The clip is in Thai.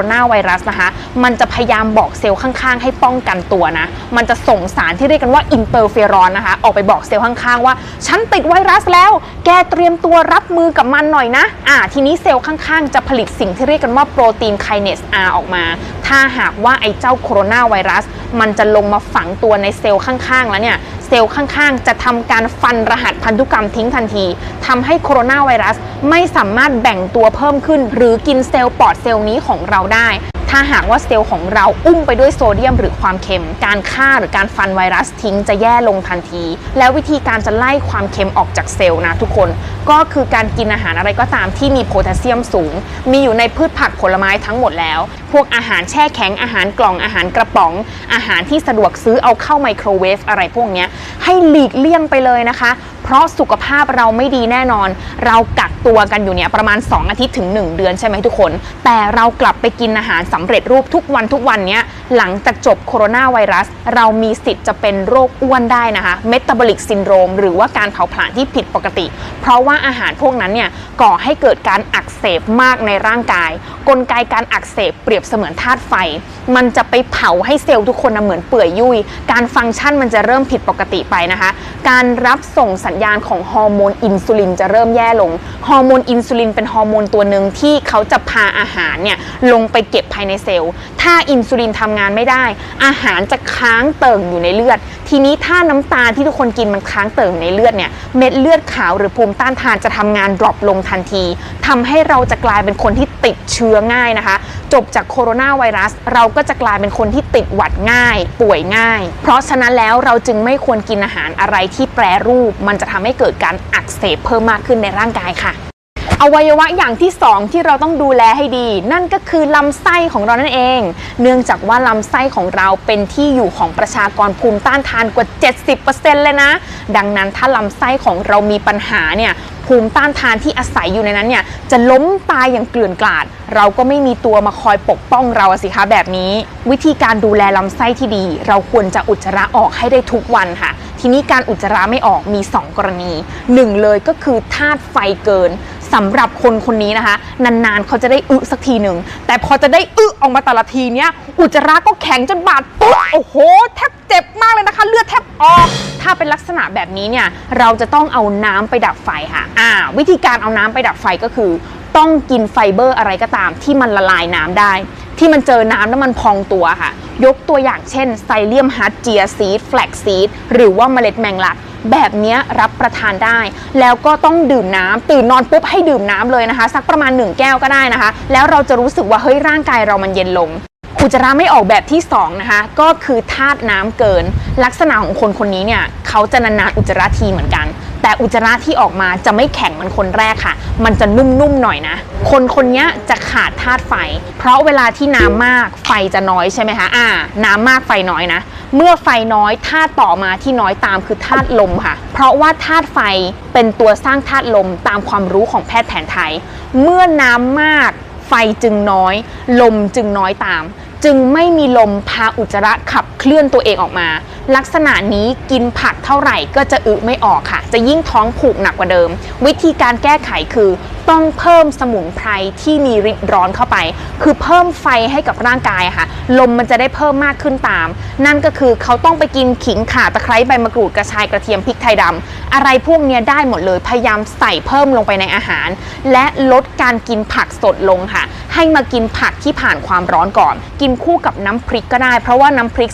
โรนาไวรัสนะคะ มันจะพยายามบอกเซลล์ข้างๆ ให้ป้องกันตัวนะ มันจะส่งสารที่เรียกกันว่าอินเตอร์เฟรอนนะคะ ออกไปบอกเซลล์ข้างๆ ว่า ฉันติดไวรัสแล้ว แกเตรียมตัวรับมือกับมันหน่อยนะ อ่า ทีนี้เซลล์ข้างๆ จะผลิตสิ่งที่เรียกกันว่าโปรตีนไคเนส R ออกมา ถ้าหากว่าไอ้เจ้าโคโรนาไวรัส มันจะลงมาฝังตัวในเซลล์ข้างๆ แล้วเนี่ย เซลล์ข้างๆ จะทำการฟันรหัสพันธุกรรมทิ้งทันทีทำให้โคโรนาไวรัสไม่สามารถแบ่งตัวเพิ่มขึ้น หรือกินเซลล์ปอดเซลล์นี้ของเราได้ ถ้าหากว่าเซลล์ของเราอุ้มไปด้วยโซเดียมหรือความเค็ม การฆ่าหรือการฟันไวรัสทิ้งจะแย่ลงทันที แล้ววิธีการจะไล่ความเค็มออกจากเซลล์นะทุกคน ก็คือการกินอาหารอะไรก็ตามที่มีโพแทสเซียมสูง มีอยู่ในพืชผักผลไม้ทั้งหมดแล้ว พวกอาหารแช่แข็งอาหารกล่องอาหารกระป๋อง อาหารที่สะดวกซื้อเอาเข้าไมโครเวฟอะไรพวกนี้ให้หลีกเลี่ยงไปเลยนะคะ เพราะสุขภาพเราไม่ดีแน่นอน เรากักตัวกันอยู่เนี่ยประมาณ 2 อาทิตย์ถึง 1 เดือนใช่ไหมทุกคน แต่เรากลับไปกินอาหารสำเร็จรูปทุกวันทุกวันเนี้ยหลังจากจบโคโรนาไวรัส เรามีสิทธิ์จะเป็นโรคอ้วนได้นะคะเมตาบอลิกซินโดรมหรือว่าการเผาผลาญที่ผิดปกติ เพราะว่าอาหารพวกนั้นเนี่ยก่อให้เกิดการอักเสบมากในร่างกาย กลไกการอักเสบเปรียบเสมือนธาตุไฟ มันจะไปเผาให้เซลล์ทุกคนนะเหมือนเปื่อยยุ่ย การฟังก์ชันมันจะเริ่มผิดปกติไปนะคะ การรับส่งสัญญาณของฮอร์โมนอินซูลินจะเริ่มแย่ลง ฮอร์โมนอินซูลินเป็นฮอร์โมนตัวหนึ่งที่เขาจะพาอาหารเนี่ยลงไปเก็บภายในเซลล์ ถ้าอินซูลินทำงานไม่ได้ อาหารจะค้างเติ่งอยู่ในเลือด ทีนี้ถ้าน้ำตาลที่ทุกคนกินมันค้างเติ่งในเลือดเนี่ย เม็ดเลือดขาวหรือภูมิต้านทานจะทำงานดรอปลงทันทีทำให้เราจะกลายเป็นคนที่ติดเชื้อง่ายนะคะ จบจากโคโรนาไวรัส เราก็จะกลายเป็นคนที่ติดหวัดง่าย ป่วยง่าย เพราะฉะนั้นแล้วเราจึงไม่ควรกินอาหารอะไรที่แปรรูป มันจะทำให้เกิดการอักเสบเพิ่มมากขึ้นในร่างกายค่ะ อวัยวะอย่างที่ 2 ที่เราต้องดูแลให้ดี นั่นก็คือลำไส้ของเรานั่นเอง เนื่องจากว่าลำไส้ของเราเป็นที่อยู่ของประชากรภูมิต้านทานกว่า 70%เลยนะ ดังนั้นถ้าลำไส้ของเรามีปัญหาเนี่ยภูมิต้านทานที่อาศัยอยู่ในนั้นเนี่ยจะล้มตายอย่างเกลื่อนกลาด เราก็ไม่มีตัวมาคอยปกป้องเราสิคะแบบนี้ วิธีการดูแลลำไส้ที่ดี เราควรจะอุจจาระออกให้ได้ทุกวันค่ะ ทีนี้การอุจจาระไม่ออกมี 2 กรณีหนึ่งเลยก็คือธาตุไฟเกิน สำหรับคนคนนี้นะคะ นานๆเขาจะได้อึสักทีหนึ่งแต่พอจะได้อึออกมาแต่ละทีเนี้ยอุจจาระก็แข็งจนบาดปุ๊บโอ้โหแทบเจ็บมากเลยนะคะ เลือดแทบออกถ้าเป็นลักษณะแบบนี้เนี่ยเราจะต้องเอาน้ำไปดับไฟค่ะอ่า วิธีการเอาน้ำไปดับไฟก็คือ ต้องกินไฟเบอร์อะไรก็ตามที่มันละลายน้ำได้ ที่มันเจอน้ำแล้วมันพองตัวค่ะ ยกตัวอย่างเช่นไซเลียมฮัตเจียซีดแฟลกซีดหรือว่าเมล็ดแมงลักแบบนี้รับประทานได้ แล้วก็ต้องดื่มน้ำตื่นนอนปุ๊บให้ดื่มน้ำเลยนะคะ สักประมาณ 1 แก้วก็ได้นะคะ แล้วเราจะรู้สึกว่าเฮ้ยร่างกายเรามันเย็นลงอุจจาระไม่ออกแบบที่2นะคะก็คือธาตุน้ำเกิน ลักษณะของคนคนนี้เนี่ยเขาจะนานๆอุจจาระทีเหมือนกัน แต่อุจจาระที่ออกมาจะไม่แข็งเหมือนคนแรกค่ะ มันจะนุ่มๆหน่อยนะ คนคนนี้จะขาดธาตุไฟ เพราะเวลาที่น้ำมากไฟจะน้อยใช่ไหมคะอ่า น้ำมากไฟน้อยนะ เมื่อไฟน้อยธาตุต่อมาที่น้อยตามคือธาตุลมค่ะ เพราะว่าธาตุไฟเป็นตัวสร้างธาตุลมตามความรู้ของแพทย์แผนไทย เมื่อน้ำมากไฟจึงน้อย ลมจึงน้อยตาม จึงไม่มีลมพาอุจจาระขับเคลื่อนตัวเองออกมา ลักษณะนี้กินผักเท่าไหร่ก็จะอึไม่ออกค่ะ จะยิ่งท้องผูกหนักกว่าเดิม วิธีการแก้ไขคือต้องเพิ่มสมุนไพรที่มีฤทธิ์ร้อนเข้าไป คือเพิ่มไฟให้กับร่างกายค่ะ ลมมันจะได้เพิ่มมากขึ้นตาม นั่นก็คือเขาต้องไปกินขิงข่าตะไคร้ใบมะกรูดกระชายกระเทียมพริกไทยดำอะไรพวกนี้ได้หมดเลยพยายามใส่เพิ่มลงไปในอาหาร และลดการกินผักสดลงค่ะ ให้มากินผักที่ผ่านความร้อนก่อน กินคู่กับน้ำพริกก็ได้ เพราะว่าน้ำพริก